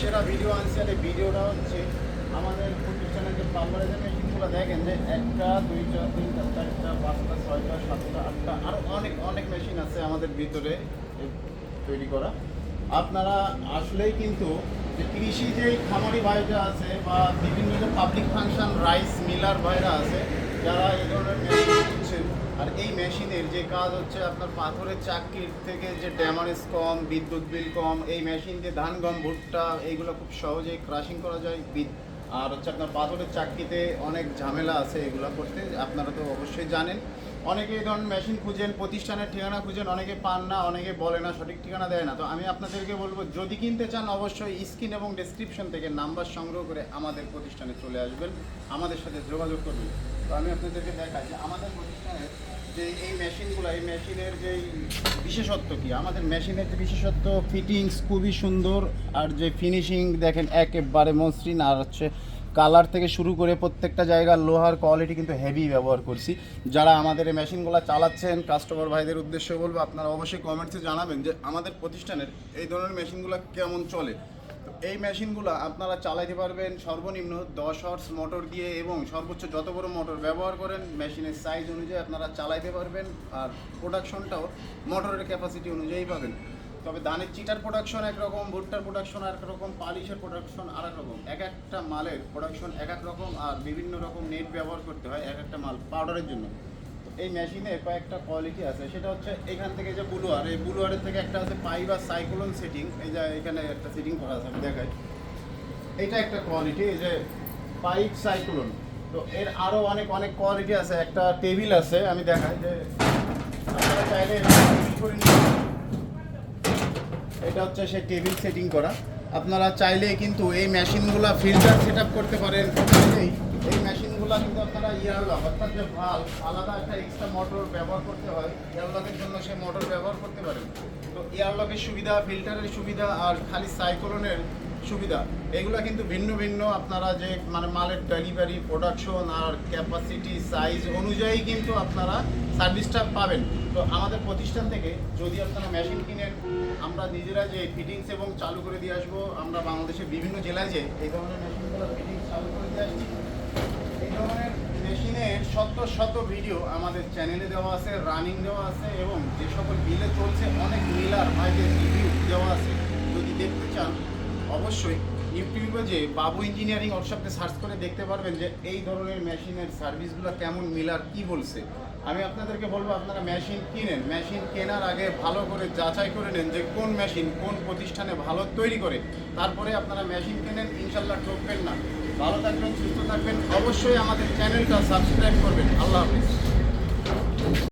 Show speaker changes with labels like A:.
A: সেরা ভিডিও আনছি আর এই ভিডিওটা হচ্ছে আমাদের প্রতিষ্ঠানের যে প্লাম্বারের যে মেশিনগুলো দেখেন যে একটা, দুইটা, তিনটা, চারটা, পাঁচটা, ছয়টা, সাতটা, আটটা আরও অনেক অনেক মেশিন আছে আমাদের ভিতরে তৈরি করা। আপনারা আসলেই কিন্তু যে কৃষি যে খামারি ভাইরা আছে বা বিভিন্ন যে পাবলিক ফাংশন রাইস মিলার ভাইরা আছে, যারা এই ধরনের মেশিন আর এই মেশিনের যে কাজ হচ্ছে আপনার পাথরের চাকরির থেকে যে ড্যামারেজ কম, বিদ্যুৎ বিল কম, এই মেশিন দিয়ে ধান, গম, ভুট্টা, এইগুলো খুব সহজেই ক্রাশিং করা যায়। আর হচ্ছে আপনার পাথরের চাকরিতে অনেক ঝামেলা আছে এগুলো করতে, আপনারা তো অবশ্যই জানেন। অনেকে এই ধরনের মেশিন খুঁজেন, প্রতিষ্ঠানের ঠিকানা খুঁজেন, অনেকে পান না, অনেকে বলে না, সঠিক ঠিকানা দেয় না। তো আমি আপনাদেরকে বলব, যদি কিনতে চান, অবশ্যই স্ক্রিন এবং ডেসক্রিপশন থেকে নাম্বার সংগ্রহ করে আমাদের প্রতিষ্ঠানে চলে আসবেন। আমাদের সাথে যোগাযোগ করবেন তো আমি আপনাদেরকে দেখাই যে আমাদের প্রতিষ্ঠানের যে এই মেশিনগুলো এই মেশিনের যে বিশেষত্ব কি? আমাদের মেশিনের যে বিশেষত্ব ফিটিংস খুবই সুন্দর। আর যে ফিনিশিং দেখেন, একেবারে মসৃণ। আর হচ্ছে কালার থেকে শুরু করে প্রত্যেকটা জায়গার লোহার কোয়ালিটি কিন্তু হেভি ব্যবহার করছি। যারা আমাদের এই মেশিনগুলো চালাচ্ছেন কাস্টমার ভাইদের উদ্দেশ্যে বলব, আপনারা অবশ্যই কমেন্টসে জানাবেন যে আমাদের প্রতিষ্ঠানের এই ধরনের মেশিনগুলো কেমন চলে। তো এই মেশিনগুলো আপনারা চালাইতে পারবেন সর্বনিম্ন দশ হর্স মোটর দিয়ে এবং সর্বোচ্চ যত বড় মোটর ব্যবহার করেন মেশিনের সাইজ অনুযায়ী আপনারা চালাইতে পারবেন আর প্রোডাকশনটাও মোটরের ক্যাপাসিটি অনুযায়ী পাবেন। তবে ধানের চিটার প্রোডাকশন একরকম, ভুট্টার প্রোডাকশন আর রকম পালিশের প্রোডাকশন আর এক রকম এক একটা মালের প্রোডাকশন এক এক রকম আর বিভিন্ন রকম নেট ব্যবহার করতে হয় এক একটা মাল পাউডারের জন্য। এই মেশিনে কয়েকটা কোয়ালিটি আছে। সেটা হচ্ছে এখান থেকে যে বুলুয়ার এই বুলুয়ারের থেকে একটা আছে পাই বা সাইক্লোন সেটিং এই যে এখানে একটা সেটিং করা আছে, আমি দেখাই। এটা একটা কোয়ালিটি এই যে পাইপ সাইক্লোন তো এর আরও অনেক অনেক কোয়ালিটি আছে। একটা টেবিল আছে, আমি দেখাই যে আপনারা চাইলে করে। এটা হচ্ছে সে টেবিল সেটিং করা। আপনারা চাইলে কিন্তু এই মেশিনগুলা ফিল্টার সেট আপ করতে পারেন। এই মেশিনগুলো কিন্তু আপনারা ইয়ারলক অর্থাৎ যে ভালো আলাদা একটা এক্সট্রা মোটর ব্যবহার করতে হয়। ইয়ারলকের জন্য সে মোটর ব্যবহার করতে পারেন। তো ইয়ারলকের সুবিধা ফিল্টারের সুবিধা আর খালি সাইক্লোনের সুবিধা। এগুলো কিন্তু ভিন্ন ভিন্ন আপনারা যে মানে মালের ডেলিভারি প্রোডাকশন আর ক্যাপাসিটি সাইজ অনুযায়ী কিন্তু আপনারা সার্ভিসটা পাবেন। তো আমাদের প্রতিষ্ঠান থেকে যদি আপনারা মেশিন কিনেন, আমরা নিজেরা যে ফিটিংস এবং চালু করে দিয়ে আসব, আমরা বাংলাদেশের বিভিন্ন জেলায় যে এই ধরনের মেশিনগুলো ফিটিংস চালু করে দিয়ে আসছি, এই ধরনের মেশিনের শত শত ভিডিও আমাদের চ্যানেলে দেওয়া আছে রানিং দেওয়া আছে এবং যে সকল বিলে চলছে, অনেক মিলার ভাইদের রিভিউ দেওয়া আছে। যদি দেখতে চান অবশ্যই ইউটিউবে যে বাবু ইঞ্জিনিয়ারিং ওয়ার্কশপে সার্চ করে দেখতে পারবেন যে এই ধরনের মেশিনের সার্ভিসগুলো কেমন মিলার, কি বলছে। আমি আপনাদেরকে বলব, আপনারা মেশিন কিনেন। মেশিন কেনার আগে ভালো করে যাচাই করে নেন যে কোন মেশিন কোন প্রতিষ্ঠানে ভালো তৈরি করে। তারপরে আপনারা মেশিন কেনেন ইনশাল্লাহ ঠকবেন না। ভালো থাকবেন, সুস্থ থাকবেন। অবশ্যই আমাদের চ্যানেলটা সাবস্ক্রাইব করবেন। আল্লাহ হাফিজ।